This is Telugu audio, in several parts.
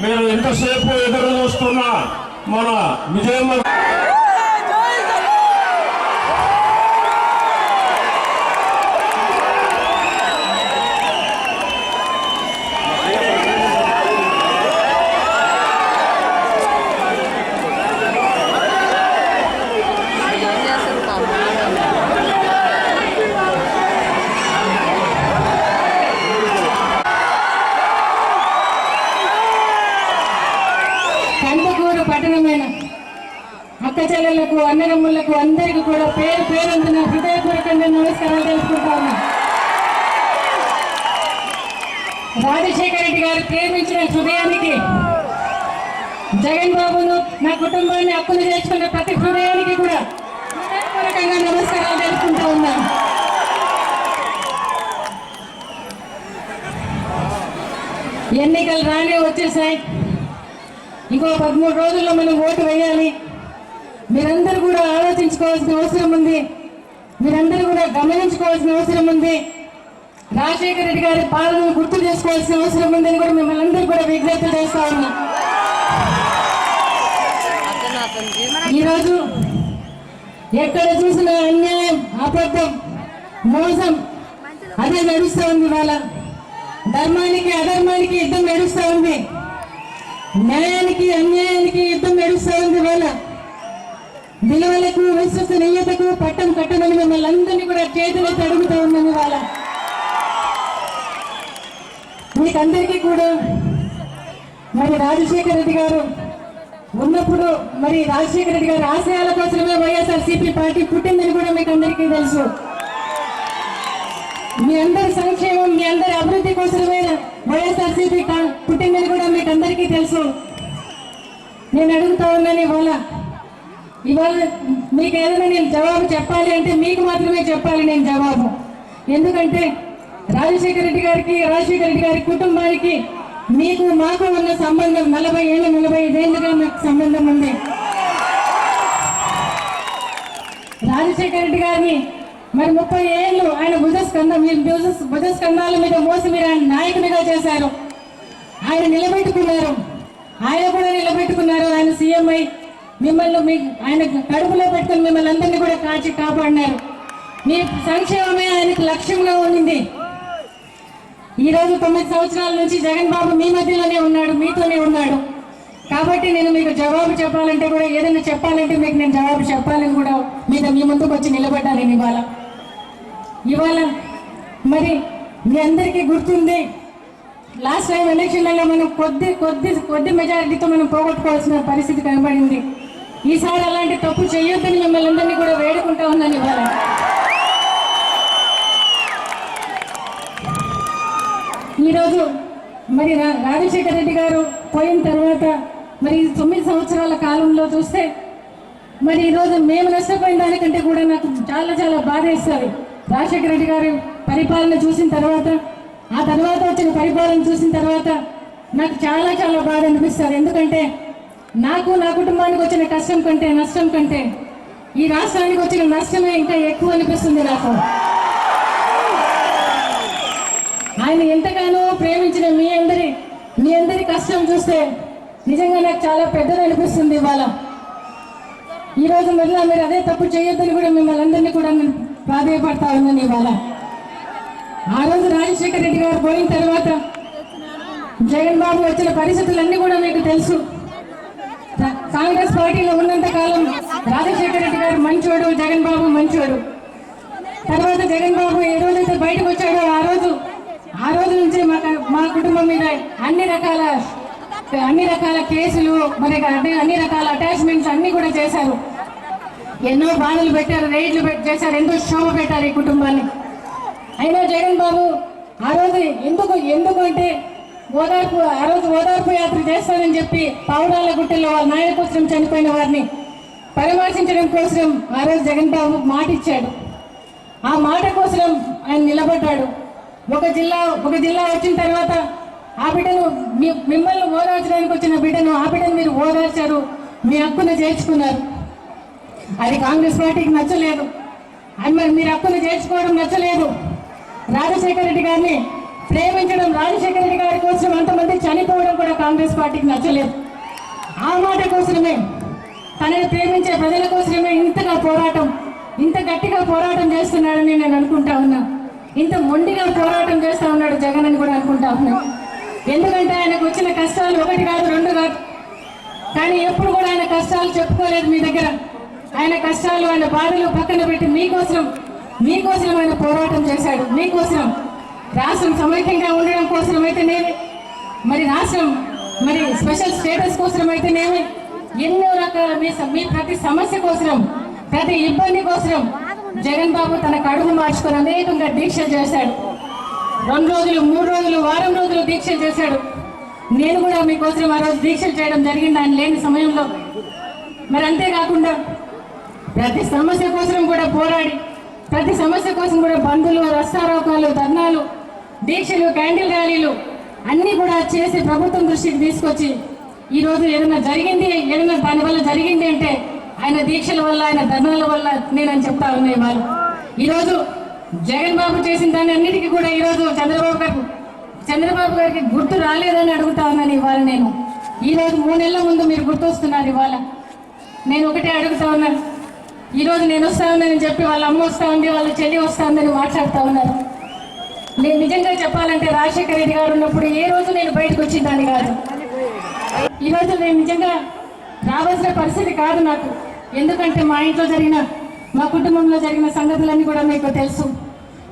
మీరు ఎంతసేపు ఎదురు చూస్తున్నా మన విజయమ్మ చెల్లెళ్ళకు చెల్లెలకు అన్నదమ్ములకు అందరికీ కూడా పేరు పేరుందున హృదయపూర్వకంగా నమస్కారాలు తెలుసుకుంటా రాజశేఖర రెడ్డి గారు ప్రేమించిన హృదయానికి జగన్ బాబును నా కుటుంబాన్ని అప్పులు చేసుకున్న ప్రతి హృదయానికి కూడా హృదయపూర్వకంగా నమస్కారాలు తెలుసుకుంటా ఉన్నా. ఎన్నికలు రానే వచ్చేసాయి. ఇంకో పదమూడు రోజుల్లో మనం ఓటు వేయాలి. మీరందరూ కూడా ఆలోచించుకోవాల్సిన అవసరం ఉంది. మీరందరూ కూడా గమనించుకోవాల్సిన అవసరం ఉంది. రాజశేఖర రెడ్డి గారి పాలనను గుర్తు చేసుకోవాల్సిన అవసరం ఉందని కూడా మిమ్మల్ని అందరూ కూడా విజ్ఞప్తి చేస్తా ఉన్నా. ఈరోజు ఎక్కడ చూసిన అన్యాయం అబద్ధం మోసం అదే నడుస్తూ ఉంది వాళ్ళ ధర్మానికి అధర్మానికి యుద్ధం నడుస్తూ ఉంది. న్యాయానికి అన్యాయానికి యుద్ధం నడుస్తూ ఉంది వాళ్ళ విలువలకు విశ్వసనీయతకు పట్టం కట్టమని మిమ్మల్ని అందరినీ కూడా చేతులు అడుగుతూ ఉన్నాను వాళ్ళ మీకందరికీ కూడా మరి రాజశేఖర రెడ్డి గారు ఉన్నప్పుడు మరి రాజశేఖర రెడ్డి గారి ఆశయాల కోసమే వైఎస్ఆర్ సిపి పార్టీ పుట్టిందని కూడా మీకు అందరికీ తెలుసు. మీ అందరి సంక్షేమం మీ అందరి అభివృద్ధి కోసమే వైఎస్ఆర్ సిపి పుట్టిందని కూడా మీకు అందరికీ తెలుసు. నేను అడుగుతా ఉన్నాను ఇవాళ. ఇవాళ మీకు ఏదైనా నేను జవాబు చెప్పాలి అంటే మీకు మాత్రమే చెప్పాలి నేను జవాబు. ఎందుకంటే రాజశేఖర రెడ్డి గారికి రాజశేఖర రెడ్డి గారి కుటుంబానికి మీకు మాకు ఉన్న సంబంధం నలభై ఏళ్ళు నలభై ఐదేళ్ళుగా నాకు సంబంధం ఉంది. రాజశేఖర రెడ్డి గారిని మరి ముప్పై ఏళ్ళు ఆయన భుజస్కంధం మీరు భుజ భుజస్కంధాల మీద మోసి మీరు ఆయన నాయకునిగా చేశారు. ఆయన నిలబెట్టుకున్నారు. ఆయన కూడా నిలబెట్టుకున్నారు. ఆయన సీఎం అయి మిమ్మల్ని మీ ఆయన కడుపులో పెట్టుకుని మిమ్మల్ని అందరినీ కూడా కాచి కాపాడినారు. మీ సంక్షేమమే ఆయనకు లక్ష్యంగా ఉండింది ఈ రోజు తొమ్మిది సంవత్సరాల నుంచి జగన్ బాబు మీ మధ్యలోనే ఉన్నాడు మీతోనే ఉన్నాడు. కాబట్టి నేను మీకు జవాబు చెప్పాలంటే కూడా ఏదైనా చెప్పాలంటే మీకు నేను జవాబు చెప్పాలని కూడా మీద మీ ముందుకు వచ్చి నిలబడ్డాను నేను ఇవాళ. ఇవాళ మరి మీ అందరికీ గుర్తుంది లాస్ట్ టైం ఎలక్షన్లలో మనం కొద్ది కొద్ది కొద్ది మెజారిటీతో మనం పోగొట్టుకోవాల్సిన పరిస్థితి కనబడింది. ఈసారి అలాంటి తప్పు చేయొద్దని మిమ్మల్ని అందరినీ కూడా వేడుకుంటా ఉన్నాను ఇవాళ. ఈరోజు మరి రా- రాజశేఖర రెడ్డి గారు పోయిన తర్వాత మరి తొమ్మిది సంవత్సరాల కాలంలో చూస్తే మరి ఈరోజు మేము నష్టపోయిన దానికంటే కూడా నాకు చాలా చాలా బాధ వేస్తుంది. రాజశేఖర రెడ్డి గారి పరిపాలన చూసిన తర్వాత ఆ తర్వాత వచ్చిన పరిపాలన చూసిన తర్వాత నాకు చాలా చాలా బాధ అనిపిస్తుంది. ఎందుకంటే నాకు నా కుటుంబానికి వచ్చిన కష్టం కంటే నష్టం కంటే ఈ రాష్ట్రానికి వచ్చిన నష్టమే ఇంకా ఎక్కువ అనిపిస్తుంది నాకు. ఆయన ఎంతగానో ప్రేమించిన మీ అందరి మీ అందరి కష్టం చూస్తే నిజంగా నాకు చాలా పెద్దది అనిపిస్తుంది ఇవాళ. ఈ రోజు మళ్ళీ మీరు అదే తప్పు చేయొద్దని కూడా మిమ్మల్ని అందరినీ కూడా నేను ప్రాధాయపడతా ఉన్నాను ఇవాళ. ఆ రోజు రాజశేఖర రెడ్డి గారు పోయిన తర్వాత జగన్ బాబు వచ్చిన పరిస్థితులన్నీ కూడా మీకు తెలుసు. కాంగ్రెస్ పార్టీలో ఉన్నంత కాలం రాజశేఖర రెడ్డి గారు మంచోడు జగన్ బాబు మంచోడు. తర్వాత జగన్ బాబు ఏ రోజైతే బయటకు వచ్చాడో ఆ రోజు ఆ రోజు నుంచి మా మా కుటుంబం మీద అన్ని రకాల అన్ని రకాల కేసులు మరి అన్ని అన్ని రకాల అటాచ్మెంట్స్ అన్ని కూడా చేశారు. ఎన్నో బాధలు పెట్టారు రైడ్లు చేశారు ఎంతో శోభ పెట్టారు ఈ కుటుంబాన్ని. అయినా జగన్ బాబు ఆ రోజు ఎందుకు ఎందుకు అంటే ఓదార్పు ఆ రోజు ఓదార్పు యాత్ర చేస్తానని చెప్పి పావురాల గుట్టల్లో వాళ్ళ నాయన చనిపోయిన వారిని పరామర్శించడం కోసం ఆ రోజు జగన్ బాబు మాట ఇచ్చాడు ఆ మాట కోసం ఆయన నిలబడ్డాడు. ఒక జిల్లా ఒక జిల్లా వచ్చిన తర్వాత ఆ బిడ్డను మీ మిమ్మల్ని ఓదార్చడానికి వచ్చిన బిడ్డను ఆ బిడ్డను మీరు ఓదార్చారు మీ హక్కును చేర్చుకున్నారు. అది కాంగ్రెస్ పార్టీకి నచ్చలేదు. అని మరి మీరు హక్కును చేర్చుకోవడం నచ్చలేదు. రాజశేఖర రెడ్డి గారిని ప్రేమించడం రాజశేఖర రెడ్డి గారి కోసం అంతమంది చనిపోవడం కూడా కాంగ్రెస్ పార్టీకి నచ్చలేదు. ఆ మాట కోసమే తనని ప్రేమించే ప్రజల కోసమే ఇంతగా పోరాటం ఇంత గట్టిగా పోరాటం చేస్తున్నాడని నేను అనుకుంటా ఉన్నా. ఇంత మొండిగా పోరాటం చేస్తా ఉన్నాడు జగన్ అని కూడా అనుకుంటా ఉన్నా. ఎందుకంటే ఆయనకు వచ్చిన కష్టాలు ఒకటి కాదు రెండు కాదు. కానీ ఎప్పుడు కూడా ఆయన కష్టాలు చెప్పుకోలేదు మీ దగ్గర. ఆయన కష్టాలు ఆయన బాధలు పక్కన పెట్టి మీకోసం మీకోసం ఆయన పోరాటం చేశాడు మీకోసం. రాష్ట్రం సమైక్యంగా ఉండడం కోసం మరి రాష్ట్రం మరి స్పెషల్ స్టేటస్ కోసమైతేనేమి ఎన్నో రకాల మీ మీ ప్రతి సమస్య కోసం ప్రతి ఇబ్బంది కోసం జగన్ బాబు తన కడుగు మార్చుకొని అనేకంగా దీక్ష చేశాడు. రెండు రోజులు మూడు రోజులు వారం రోజులు దీక్ష చేశాడు. నేను కూడా మీకోసం ఆ రోజు దీక్షలు చేయడం జరిగింది ఆయన లేని సమయంలో. మరి అంతేకాకుండా ప్రతి సమస్య కోసం కూడా పోరాడి ప్రతి సమస్య కోసం కూడా బంధులు రస్తారోకాలు ధర్నాలు దీక్షలు క్యాండిల్ ర్యాలీలు అన్నీ కూడా చేసి ప్రభుత్వం దృష్టికి తీసుకొచ్చి ఈరోజు ఏదైనా జరిగింది ఏదైనా దానివల్ల జరిగింది అంటే ఆయన దీక్షల వల్ల ఆయన ధర్నాల వల్ల నేనని చెప్తా ఉన్నాయి వాళ్ళు ఈరోజు జగన్ బాబు చేసిన దాన్ని అన్నిటికీ కూడా ఈరోజు చంద్రబాబు గారు చంద్రబాబు గారికి గుర్తు రాలేదని అడుగుతా ఉన్నాను ఇవాళ నేను. ఈరోజు మూడు నెలల ముందు మీరు గుర్తొస్తున్నారు ఇవాళ. నేను ఒకటే అడుగుతా ఉన్నాను. ఈరోజు నేను వస్తా ఉన్నానని చెప్పి వాళ్ళ అమ్మ వస్తా ఉంది వాళ్ళ చెల్లి వస్తా ఉందని మాట్లాడుతూ ఉన్నారు. నేను నిజంగా చెప్పాలంటే రాజశేఖర రెడ్డి గారు ఉన్నప్పుడు ఏ రోజు నేను బయటకు వచ్చిందాన్ని కాదు. ఈ నేను నిజంగా రావాల్సిన పరిస్థితి కాదు నాకు. ఎందుకంటే మా ఇంట్లో జరిగిన మా కుటుంబంలో జరిగిన సంగతులన్నీ కూడా మీకు తెలుసు.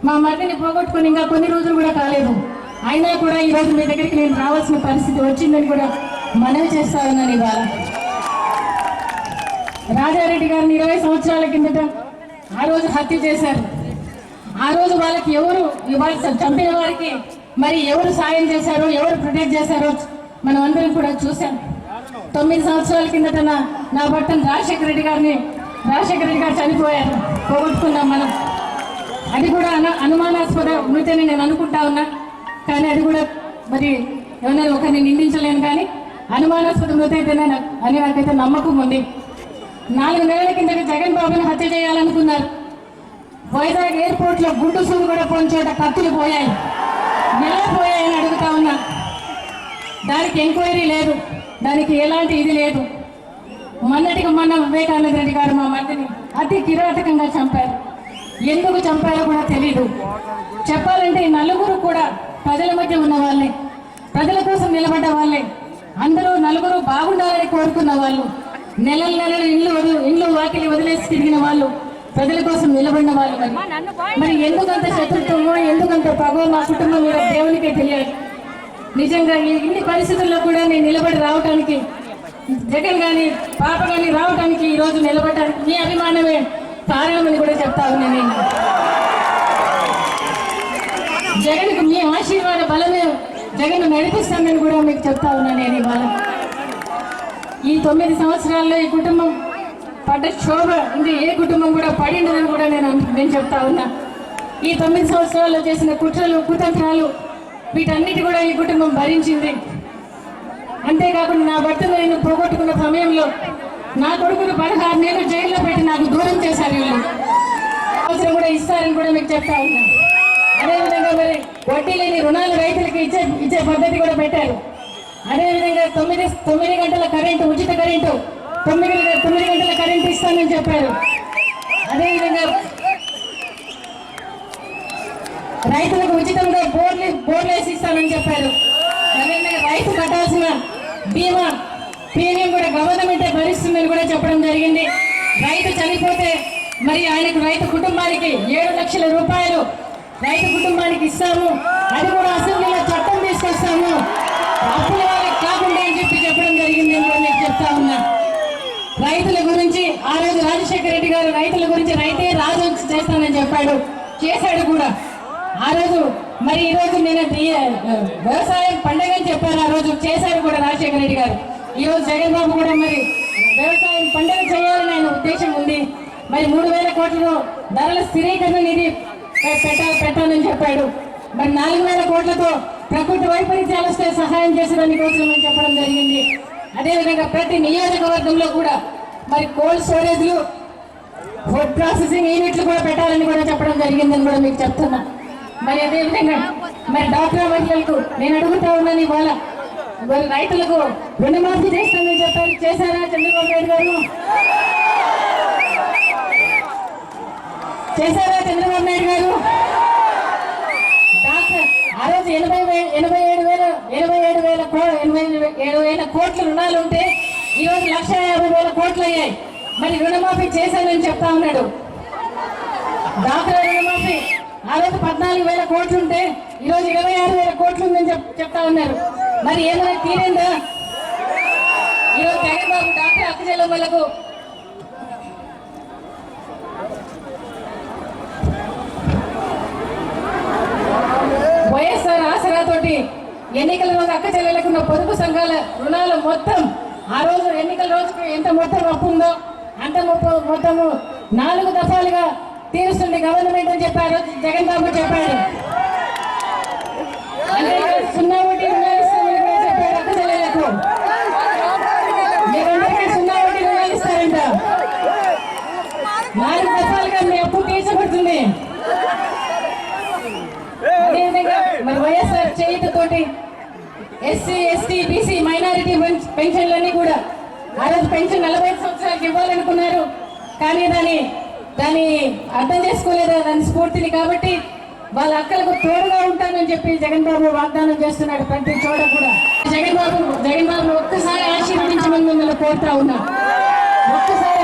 మా మరిదిని పోగొట్టుకుని ఇంకా కొన్ని రోజులు కూడా కాలేదు. అయినా కూడా ఈ రోజు మీ దగ్గరికి నేను రావాల్సిన పరిస్థితి వచ్చిందని కూడా మనవి చేస్తా ఉన్నాను ఇవాళ. రాజారెడ్డి గారిని ఇరవై సంవత్సరాల కిందట ఆ రోజు హత్య చేశారు. ఆ రోజు వాళ్ళకి ఎవరు ఇవాళ చంపిన వారికి మరి ఎవరు సాయం చేశారో? ఎవరు ప్రొటెక్ట్ చేశారో మనం అందరం కూడా చూసాం తొమ్మిది సంవత్సరాల కిందట నా నా భర్తను రాజశేఖర రెడ్డి గారిని రాజశేఖర రెడ్డి గారు చనిపోయారు. పోగొట్టుకున్నాం మనం. అది కూడా అను అనుమానాస్పద మృతి నేను అనుకుంటా ఉన్నా. కానీ అది కూడా మరి ఎవరైనా ఒకరిని నిందించలేను కానీ అనుమానాస్పద మృతి అయితేనే నాకు అని నాకైతే నమ్మకం ఉంది. నాలుగు నెలల కిందట జగన్ బాబుని హత్య చేయాలనుకున్నారు. వైజాగ్ ఎయిర్పోర్ట్లో గుండు సూరు కూడా పోయిన చోట కత్తులు పోయాయి. ఎలా పోయాయని అడుగుతా ఉన్నా. దానికి ఎంక్వైరీ లేదు. దానికి ఎలాంటి ఇది లేదు. మొన్నటికి మొన్న వివేకానంద రెడ్డి గారు మా మందిని అతి కిరాతకంగా చంపారు. ఎందుకు చంపారో కూడా తెలీదు. చెప్పాలంటే నలుగురు కూడా ప్రజల మధ్య ఉన్న వాళ్ళే. ప్రజల కోసం నిలబడ్డ వాళ్ళే. అందరూ నలుగురు బాగుండాలని కోరుకున్న వాళ్ళు. నెలల నెలలు ఇల్లు ఇండ్లు ఇల్లు వాకిలి వదిలేసి తిరిగిన వాళ్ళు. ప్రజల కోసం నిలబడిన వాళ్ళు మరి. మరి ఎందుకంత శత్రుత్వమో ఎందుకంత పగో మా కుటుంబం మీద దేవునికే తెలియాలి నిజంగా ఈ- ఇన్ని పరిస్థితుల్లో కూడా నేను నిలబడి రావటానికి జగన్ గాని పాప గాని రావటానికి ఈ రోజు నిలబడటానికి మీ అభిమానమే కారణమని కూడా చెప్తా ఉన్నా నేను. జగన్కు మీ ఆశీర్వాద బలమే జగన్ నడిపిస్తానని కూడా మీకు చెప్తా ఉన్నా నేను ఇవాళ. ఈ తొమ్మిది సంవత్సరాల్లో ఈ కుటుంబం పడ్డ శోభ ఇంకా ఏ కుటుంబం కూడా పడిండదని కూడా నేను నేను చెప్తా ఉన్నా. ఈ తొమ్మిది సంవత్సరాల్లో చేసిన కుట్రలు కుతంత్రాలు వీటన్నిటి కూడా ఈ కుటుంబం భరించింది. అంతేకాకుండా నా భర్తను నేను పోగొట్టుకున్న సమయంలో నా కొడుకును పదహారు నేను జైల్లో పెట్టి నాకు దూరం చేశారు వీళ్ళు. అవసరం కూడా ఇస్తారని కూడా మీకు చెప్తా ఉన్నా. అదేవిధంగా మరి వడ్డీ లేని రుణాలు రైతులకి ఇచ్చే ఇచ్చే పద్ధతి కూడా పెట్టారు. అదేవిధంగా తొమ్మిది తొమ్మిది గంటల కరెంటు ఉచిత కరెంటు తొమ్మిది తొమ్మిది గంటల కరెంట్ ఇస్తానని చెప్పారు. అదేవిధంగా రైతులకు ఉచితంగా బోర్లు బోర్లు వేసి ఇస్తానని చెప్పారు. అదేవిధంగా రైతు కట్టాల్సిన బీమా ప్రీమియం కూడా గవర్నమెంటే భరిస్తుందని కూడా చెప్పడం జరిగింది. రైతు చనిపోతే మరి ఆయనకు రైతు కుటుంబానికి ఏడు లక్షల రూపాయలు రైతు కుటుంబానికి ఇస్తాము. అది కూడా అసెంబ్లీలో చట్టం తీసుకొస్తాము. అప్పుల వాళ్ళకి కాకుండా అని చెప్పి చెప్పడం జరిగింది అని కూడా నేను చెప్తా ఉన్నా. రైతుల గురించి ఆ రోజు రాజశేఖర రెడ్డి గారు రైతుల గురించి రైతే రాజు చేస్తానని చెప్పాడు చేశాడు కూడా. ఆ రోజు మరి ఈ రోజు నేను వ్యవసాయం పండగ అని చెప్పారు ఆ రోజు చేశారు కూడా రాజశేఖర రెడ్డి గారు. ఈ రోజు జగన్ బాబు కూడా మరి వ్యవసాయం పండగ చేయాలని ఆయన ఉద్దేశం ఉంది. మరి మూడు వేల కోట్లను ధరల స్థిరీకరణ నిధి పెట్టాలి పెట్టాలని చెప్పాడు. మరి నాలుగు వేల కోట్లతో ప్రకృతి వైపరీత్యాలు వస్తే సహాయం చేసేదాని కోసం అని చెప్పడం జరిగింది. అదేవిధంగా ప్రతి నియోజకవర్గంలో కూడా మరి కోల్డ్ స్టోరేజ్లు ఫుడ్ ప్రాసెసింగ్ యూనిట్లు కూడా పెట్టాలని కూడా చెప్పడం జరిగిందని కూడా మీకు చెప్తున్నా. మరి అదేవిధంగా మరి డాక్టర్ మహిళలకు నేను అడుగుతా ఉన్నాను ఇవాళ. మరి రైతులకు రుణమాఫీ చేస్తామని చెప్పారు. చేశారా చంద్రబాబు నాయుడు గారు? చేశారా చంద్రబాబు నాయుడు గారు? ఆ రోజు ఎనభై ఎనభై ఏడు వేల ఎనభై ఏడు వేల ఎనభై ఏడు వేల కోట్ల రుణాలు ఉంటే ఈ రోజు లక్ష యాభై వేల కోట్లు అయ్యాయి. మరి రుణమాఫీ చేశానని చెప్తా ఉన్నాడు. డాక్టర్ రుణమాఫీ. ఆ రోజు పద్నాలుగు వేల కోట్లు ఉంటే ఈ రోజు ఇరవై ఆరు వేల కోట్లు ఉందని చెప్ చెప్తా ఉన్నారు. మరి ఏమైనా తీరిందా? ఈరోజు జగన్ బాబు డాక్టర్ అక్కచెల్లెమ్మలకు వైఎస్ఆర్ ఆసరాతోటి ఎన్నికల రోజు అక్క చెల్లెలకు పొదుపు సంఘాల రుణాలు మొత్తం ఆ రోజు ఎన్నికల రోజుకి ఎంత మొత్తం అప్పు ఉందో అంత మొత్తము నాలుగు దఫాలుగా తీరుస్తుంది గవర్నమెంట్ అని చెప్పారు జగన్ బాబు చెప్పాడు సున్నా రుణాలు ఇస్తామని కూడా అక్క చెల్లెలకు మీరందరికీ సున్నా వడ్డీ రుణాలు ఇస్తారంట. నాలుగు దఫాలుగా మీ అప్పు తీర్చబడుతుంది అదేవిధంగా మరి వైఎస్ఆర్ చేయుతతోటి ఎస్సీ ఎస్టీ బీసీ మైనారిటీ పెన్షన్లన్నీ కూడా ఆ రోజు పెన్షన్ నలభై ఐదు సంవత్సరాలకు ఇవ్వాలనుకున్నారు. కానీ దాని దాన్ని అర్థం చేసుకోలేదు దాని స్ఫూర్తిని కాబట్టి వాళ్ళ అక్కలకు తోడుగా ఉంటానని చెప్పి జగన్ బాబు వాగ్దానం చేస్తున్నాడు ప్రతి చోట కూడా. జగన్ బాబు జగన్ బాబు ఒక్కసారి ఆశీర్వదించమని మిమ్మల్ని కోరుతా ఉన్నా. ఒక్కసారి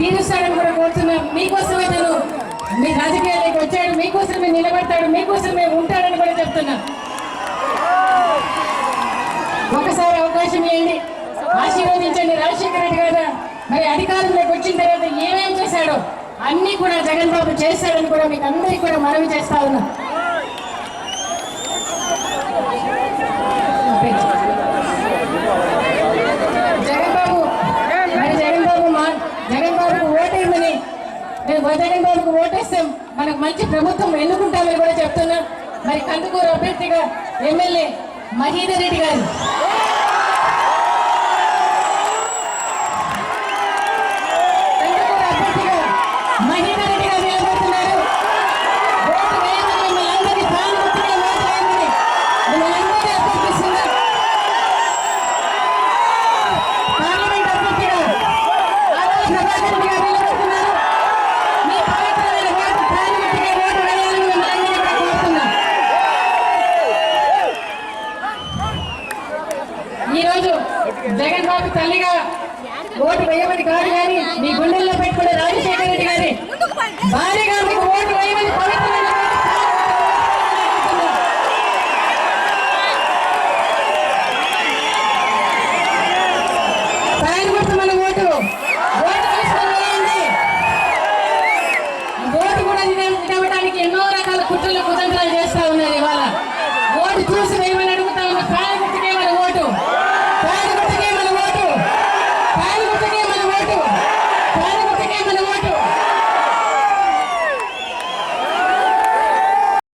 తీరుస్తాడని కూడా కోరుతున్నాం. మీకోసమే తను మీ రాజకీయాలకు వచ్చాడు మీకోసమే నిలబడతాడు మీకోసమే ఉంటాడని కూడా చెప్తున్నా. ఒకసారి అవకాశం ఇవ్వండి. ఆశీర్వదించండి రాజశేఖర రెడ్డి గారు. మరి అధికారంలోకి వచ్చిన తర్వాత ఏమేం చేశాడో అన్ని కూడా జగన్ బాబు చేస్తాడని కూడా మీకు అందరికీ కూడా మనవి చేస్తా ఉన్నాం జగన్ బాబు మరి జగన్ బాబు మా జగన్ బాబుకు ఓటేయమని మరి జగన్ బాబుకు ఓటేస్తే. మనకు మంచి ప్రభుత్వం ఎన్నుకుంటామని కూడా చెప్తున్నాం. మరి కందుకూరు అభ్యర్థిగా ఎమ్మెల్యే మహీధర్ రెడ్డి గారు.